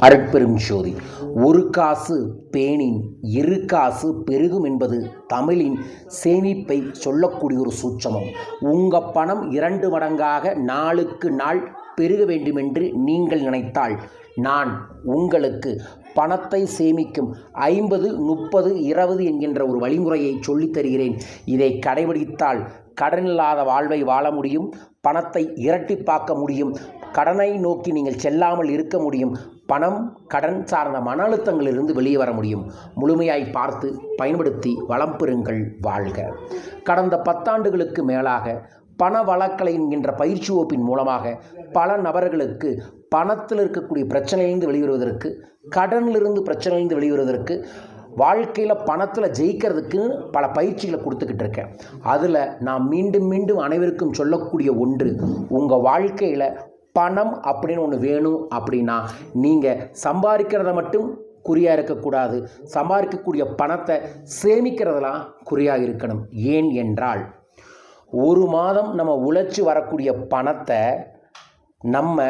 அருட்பெரும் ஜோதி ஒரு காசு பேனின் இரு காசு பெருகும் என்பது தமிழின் சேமிப்பை சொல்லக்கூடிய ஒரு சூட்சமம். உங்கள் பணம் இரண்டு மடங்காக நாளுக்கு நாள் பெருக வேண்டுமென்று நீங்கள் நினைத்தால் நான் உங்களுக்கு பணத்தை சேமிக்கும் ஐம்பது முப்பது இருபது என்கின்ற ஒரு வழிமுறையை சொல்லித் தருகிறேன். இதை கடைபிடித்தால் கடனில்லாத வாழ்வை வாழ முடியும் பணத்தை இரட்டிப்பாக்க முடியும். கடனை நோக்கி நீங்கள் செல்லாமல் இருக்க முடியும். பணம் கடன் சார்ந்த மன அழுத்தங்களிலிருந்து வெளியே வர முடியும். முழுமையாய் பார்த்து பயன்படுத்தி வளம் பெறுங்கள் வாழ்க. கடந்த பத்தாண்டுகளுக்கு மேலாக பண வழக்கலை என்கின்ற பயிற்சி வகுப்பின் மூலமாக பல நபர்களுக்கு பணத்தில் இருக்கக்கூடிய பிரச்சனையிலிருந்து வெளிவருவதற்கு கடனிலிருந்து பிரச்சனையிலிருந்து வெளிவருவதற்கு வாழ்க்கையில் பணத்தில் ஜெயிக்கிறதுக்கு பல பயிற்சிகளை கொடுத்துக்கிட்டு இருக்கேன். அதில் நான் மீண்டும் மீண்டும் அனைவருக்கும் சொல்லக்கூடிய ஒன்று உங்கள் வாழ்க்கையில் பணம் அப்படின்னு ஒன்று வேணும் அப்படின்னா நீங்கள் சம்பாதிக்கிறத மட்டும் குறியாக இருக்கக்கூடாது. சம்பாதிக்கக்கூடிய பணத்தை சேமிக்கிறதெல்லாம் குறியாக இருக்கணும். ஏன் என்றால் ஒரு மாதம் நம்ம உழைச்சி வரக்கூடிய பணத்தை நம்ம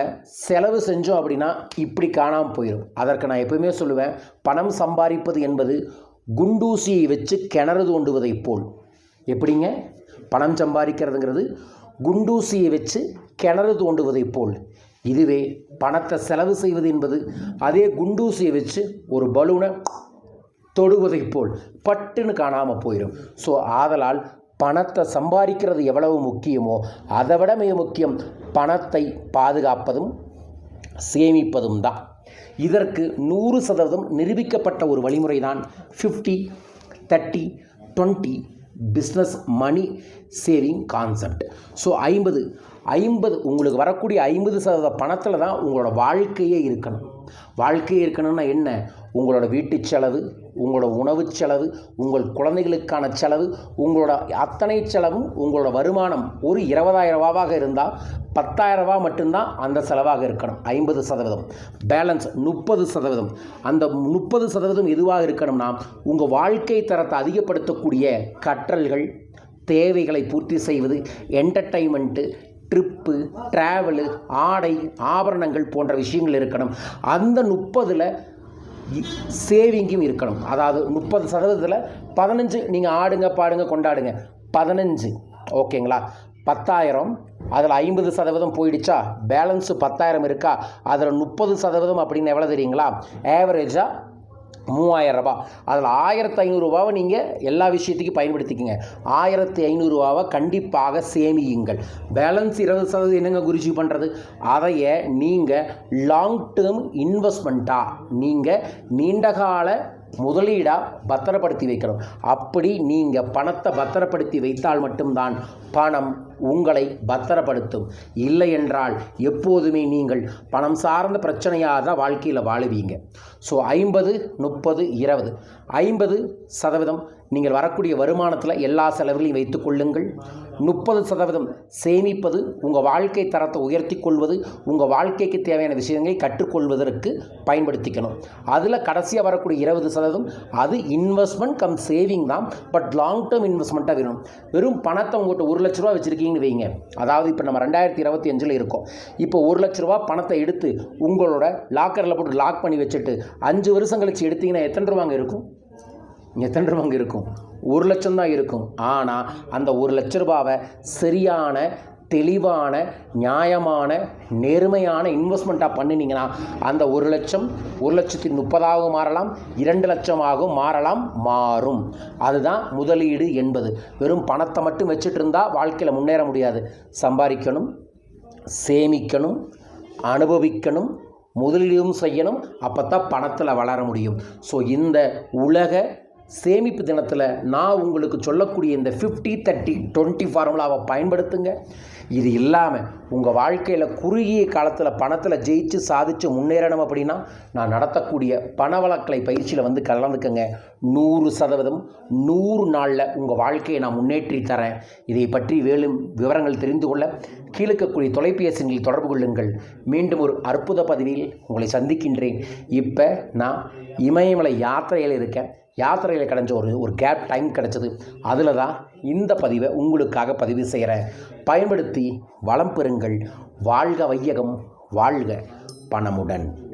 செலவு செஞ்சோம் அப்படின்னா இப்படி காணாமல் போயிடும் அதற்கு நான் எப்பவுமே சொல்லுவேன் பணம் சம்பாதிப்பது என்பது குண்டூசியை வச்சு கிணறு தோண்டுவதைப் போல். எப்படிங்க? பணம் சம்பாதிக்கிறதுங்கிறது குண்டூசியை வச்சு கிணறு தோண்டுவதைப் போல். இதுவே பணத்தை செலவு செய்வது என்பது. அதே குண்டூசியை வச்சு ஒரு பலூனை தொடுவதைப் போல் பட்டுன்னு காணாமல் போயிடும் ஸோ ஆதலால் பணத்தை சம்பாதிக்கிறது எவ்வளவு முக்கியமோ அதை விட மிக முக்கியம் பணத்தை பாதுகாப்பதும் சேமிப்பதும் தான். இதற்கு நூறு சதவீதம் நிரூபிக்கப்பட்ட ஒரு வழிமுறை தான் fifty thirty twenty business money saving concept so ஐம்பது ஐம்பது உங்களுக்கு வரக்கூடிய ஐம்பது சதவீத பணத்தில் தான் உங்களோட வாழ்க்கையே இருக்கணும். வாழ்க்கையே இருக்கணும்னா என்ன? உங்களோட வீட்டு செலவு உங்களோட உணவு செலவு உங்கள் குழந்தைகளுக்கான செலவு உங்களோட அத்தனை செலவும் உங்களோட வருமானம் ஒரு இருபதாயிரம் ரூபாவாக இருந்தால் பத்தாயிரம் ரூபா மட்டும்தான் அந்த செலவாக இருக்கணும். ஐம்பது சதவீதம். பேலன்ஸ் முப்பது சதவீதம். அந்த முப்பது சதவீதம் எதுவாக இருக்கணும்னா உங்கள் வாழ்க்கை தரத்தை அதிகப்படுத்தக்கூடிய கற்றல்கள் தேவைகளை பூர்த்தி செய்வது என்டர்டைன்மெண்ட்டு ட்ரிப்பு ட்ராவலு ஆடை ஆபரணங்கள் போன்ற விஷயங்கள் இருக்கணும். அந்த முப்பதில் சேவிங்கும் இருக்கணும். அதாவது முப்பது சதவீதத்தில் பதினஞ்சு நீங்கள் ஆடுங்க பாடுங்க கொண்டாடுங்க. பதினஞ்சு. ஓகேங்களா? பத்தாயிரம். அதில் ஐம்பது சதவீதம் போயிடுச்சா? பேலன்ஸு பத்தாயிரம் இருக்கா? அதில் முப்பது சதவீதம் அப்படின்னு எவ்வளோ தெரியுங்களா? ஆவரேஜாக மூவாயிரரூபா அதில் ஆயிரத்து ஐநூறுரூவாவை நீங்கள் எல்லா விஷயத்துக்கும் பயன்படுத்திக்கங்க. ஆயிரத்தி ஐநூறுரூவாவை கண்டிப்பாக சேமியுங்கள். பேலன்ஸ் இருபது சதவீதம் என்னங்க குருஜி பண்ணுறது அதைய நீங்கள் லாங் டேர்ம் இன்வெஸ்ட்மெண்ட்டாக நீங்கள் நீண்டகால முதலீடாக பத்திரப்படுத்தி வைக்கணும். அப்படி நீங்கள் பணத்தை பத்திரப்படுத்தி வைத்தால் மட்டும்தான் பணம் உங்களை பத்திரப்படுத்தும். இல்லை என்றால் எப்போதுமே நீங்கள் பணம் சார்ந்த பிரச்சனையாக தான் வாழ்க்கையில் வாழுவீங்க. ஸோ ஐம்பது முப்பது இருபது. ஐம்பது சதவீதம் நீங்கள் வரக்கூடிய வருமானத்தில் எல்லா செலவுகளையும் வைத்துக் கொள்ளுங்கள். முப்பது சதவீதம் சேமிப்பது உங்கள் வாழ்க்கை தரத்தை உயர்த்தி கொள்வது உங்கள் வாழ்க்கைக்கு தேவையான விஷயங்களை கற்றுக்கொள்வதற்கு பயன்படுத்திக்கணும். அதில் கடைசியாக வரக்கூடிய இருபது சதவீதம் அது இன்வெஸ்ட்மெண்ட் கம் சேவிங் தான். பட் லாங் டேர்ம் இன்வெஸ்ட்மெண்ட்டாக வேணும். வெறும் பணத்தை உங்கள்கிட்ட ஒரு லட்ச ரூபா வச்சுருக்கீங்கன்னு வைங்க. அதாவது இப்போ நம்ம ரெண்டாயிரத்தி இருபத்தி அஞ்சில் இருக்கோம். இப்போ ஒரு லட்ச ரூபா பணத்தை எடுத்து உங்களோட லாக்கரில் போட்டு லாக் பண்ணி வச்சுட்டு அஞ்சு வருஷம் கழிச்சு எடுத்தீங்கன்னா எத்தனை ரூபாங்க இருக்கும்? எத்தனை ரூபாங்க இருக்கும்? ஒரு லட்சம் தான் இருக்கும். ஆனால் அந்த ஒரு லட்ச ரூபாவை சரியான தெளிவான நியாயமான நேர்மையான இன்வெஸ்ட்மெண்ட்டாக பண்ணினீங்கன்னா அந்த ஒரு லட்சம் ஒரு லட்சத்தி முப்பதாகவும் மாறலாம் இரண்டு லட்சமாகவும் மாறலாம் மாறும். அதுதான் முதலீடு என்பது. வெறும் பணத்தை மட்டும் வச்சுட்டு இருந்தால் வாழ்க்கையில் முன்னேற முடியாது. சம்பாதிக்கணும் சேமிக்கணும் அனுபவிக்கணும் முதலீடும் செய்யணும் அப்போ தான் பணத்தில் வளர முடியும். ஸோ இந்த உலக சேமிப்பு தினத்தில் நான் உங்களுக்கு சொல்லக்கூடிய இந்த ஃபிஃப்டி தேர்ட்டி டுவெண்ட்டி ஃபார்முலாவை பயன்படுத்துங்க. இது இல்லாமல் உங்கள் வாழ்க்கையில் குறுகிய காலத்தில் பணத்தில் ஜெயிச்சு சாதித்து முன்னேறணும் அப்படின்னா நான் நடத்தக்கூடிய பண வழக்கலை பயிற்சியில் வந்து கலந்துக்கங்க. நூறு சதவீதம் நூறு நாளில் உங்கள் வாழ்க்கையை நான் முன்னேற்றி தரேன். இதை பற்றி மேலும் விவரங்கள் தெரிந்து கொள்ள கீழக்கக்கூடிய தொலைபேசிகளில் தொடர்பு கொள்ளுங்கள். மீண்டும் ஒரு அற்புத பதிவில் உங்களை சந்திக்கின்றேன். இப்போ நான் இமயமலை யாத்திரையில் இருக்கேன். யாத்திரையில் கிடைச்ச ஒரு ஒரு கேப் டைம் கிடைச்சது. அதில் தான் இந்த பதிவை உங்களுக்காக பதிவு செய்கிறேன் பயன்படுத்தி வளம் பெறுங்கள். வாழ்க வையகம். வாழ்க பணமுடன்.